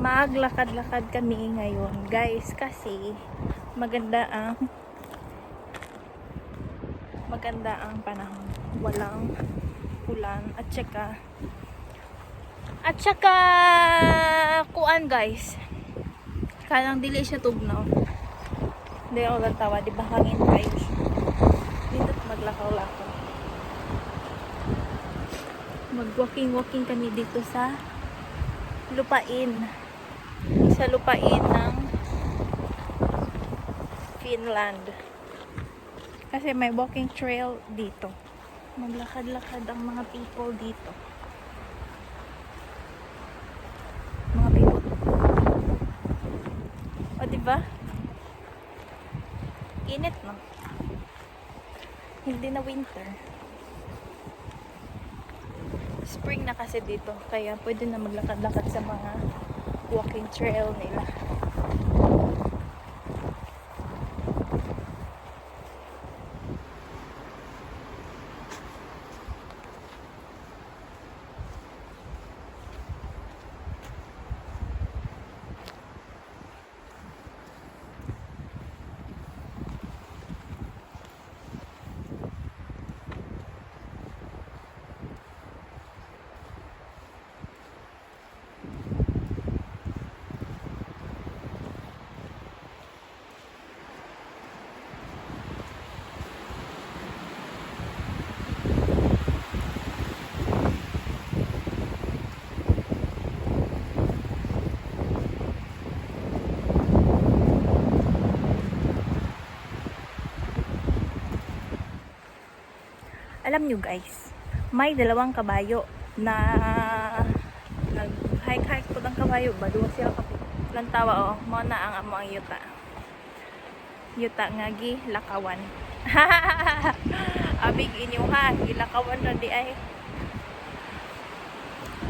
maglakad-lakad kami ngayon guys kasi maganda ang maganda ang panahon. Walang ulan at saka at saka kuan guys. Kanang dili siya tugnaw. Hindi ako lang tawa di ba hangin siya dito maglakaw-lakaw. Mag walking walking kami dito sa lupain sa lupain ng Finland. Kasi may walking trail dito. Maglakad-lakad ang mga people dito. Mga people. O diba? Init no? Hindi na winter. Spring na kasi dito kaya pwede na maglakad-lakad sa mga walking trail nila alam nyo guys, may dalawang kabayo na nag-hike-hike po ng kabayo. Baduwa sila kapit. Lang tawa oh, mo na ang amo ang yuta. Yuta nga gi lakawan. Abig inyo ha, gilakawan na di ay.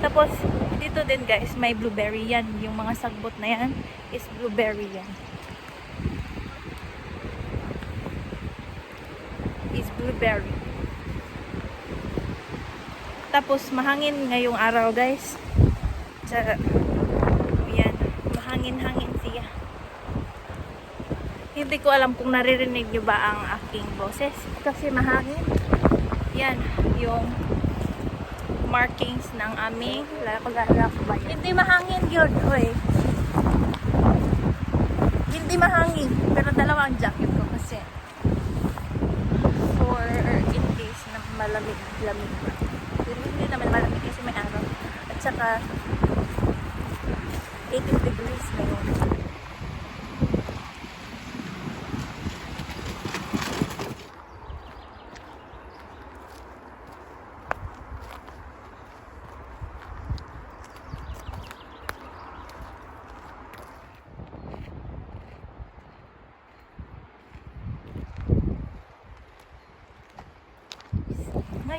Tapos, dito din guys, may blueberry yan. Yung mga sagbot na yan is blueberry yan. Is blueberry. Tapos mahangin ngayong araw guys. Sa yan, mahangin-hangin siya. Hindi ko alam kung naririnig nyo ba ang aking boses kasi mahangin. Yan, yung markings ng aming lakad-lakad. Hindi mahangin yun, hoy. Hindi mahangin, pero dalawa ang jacket ko kasi for in case na malamig-lamig pa. Hindi naman malamig kasi may araw. At saka 18 degrees ngayon.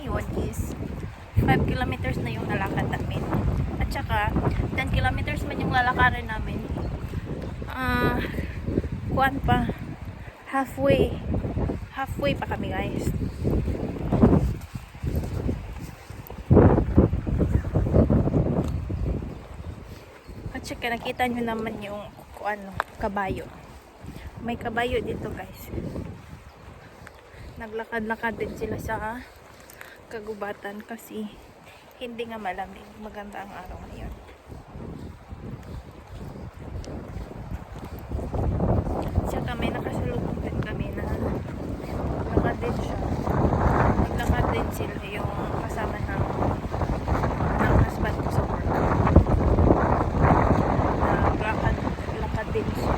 ngayon is 5 kilometers na yung nalakad namin. At saka, 10 kilometers man yung lalakarin namin. Ah, kuan pa. Halfway. Halfway pa kami, guys. At saka, nakita nyo naman yung kuan, no, kabayo. May kabayo dito, guys. Naglakad-lakad din sila sa kagubatan kasi hindi nga malamig. Maganda ang araw ngayon. Saka may nakasalubong din kami na naglakad din siya. Naglakad din sila yung kasama ng ng husband ko sa work. Naglakad lakad din siya.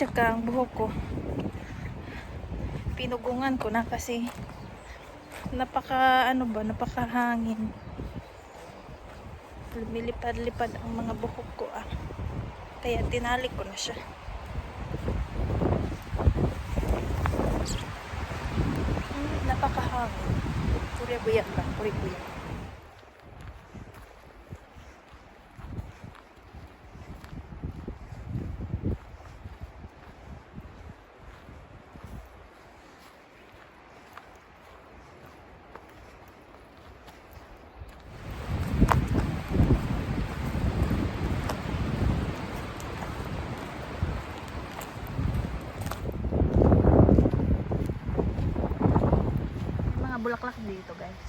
At saka ang buhok ko pinugungan ko na kasi napaka ano ba, napakahangin. Lumilipad-lipad ang mga buhok ko ah. Kaya tinali ko na siya. Hmm, napakahangin. Puri buyak lang, puri bulaklak dito guys.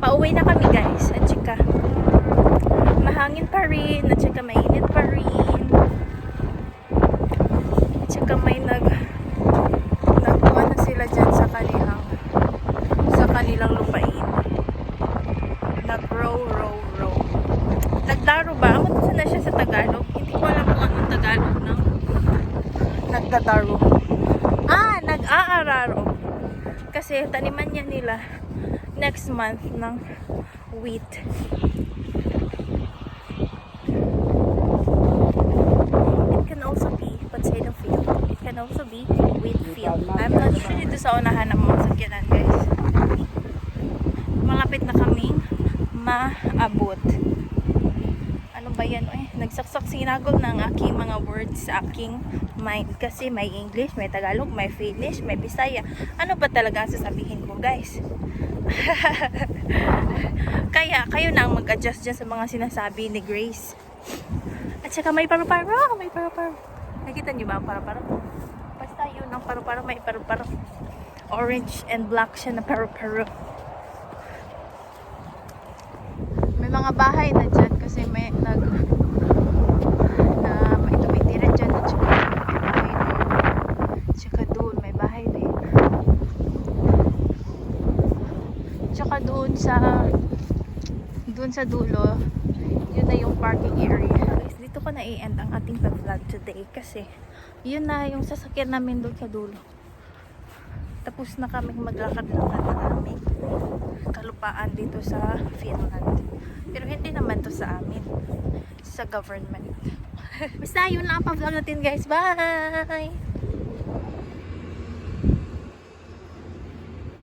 Pauwi na kami guys. At saka mahangin pa rin. At saka mainit pa rin. At saka may nag nagkuha na sila dyan sa kanilang sa kanilang lupain. Nag-row, row, row. Nagdaro ba? Ano na siya sa Tagalog? Hindi ko alam kung anong Tagalog ng nagdadaro. Ah, Kasi taniman niya nila next month ng wheat. It can also be potato field. It can also be wheat field. I'm not sure dito sa unahan ng mga sakyanan guys. Malapit na kaming maabot. Nagsaksak sinagol ng aking mga words sa aking mind. Kasi may English, may Tagalog, may Finnish, may Bisaya. Ano ba talaga ang sasabihin ko guys? Kaya kayo na ang mag-adjust dyan sa mga sinasabi ni Grace. At saka may paru-paro, may paru-paro. Nakita niyo ba ang paru-paro? Basta yun ang paru-paro, may paru-paro. Orange and black siya na paru-paro. May mga bahay na dyan kasi may nag na may tumitira dyan at saka may bahay din. At saka doon may bahay din. Tsaka doon sa doon sa dulo, yun na yung parking area. Guys, dito ko na i-end ang ating vlog today kasi yun na yung sasakyan namin doon sa dulo. Tapos na kaming maglakad-lakad ng aming kalupaan dito sa Finland. Pero hindi naman to sa amin. Sa government. Basta yun lang ang pa-vlog natin guys. Bye!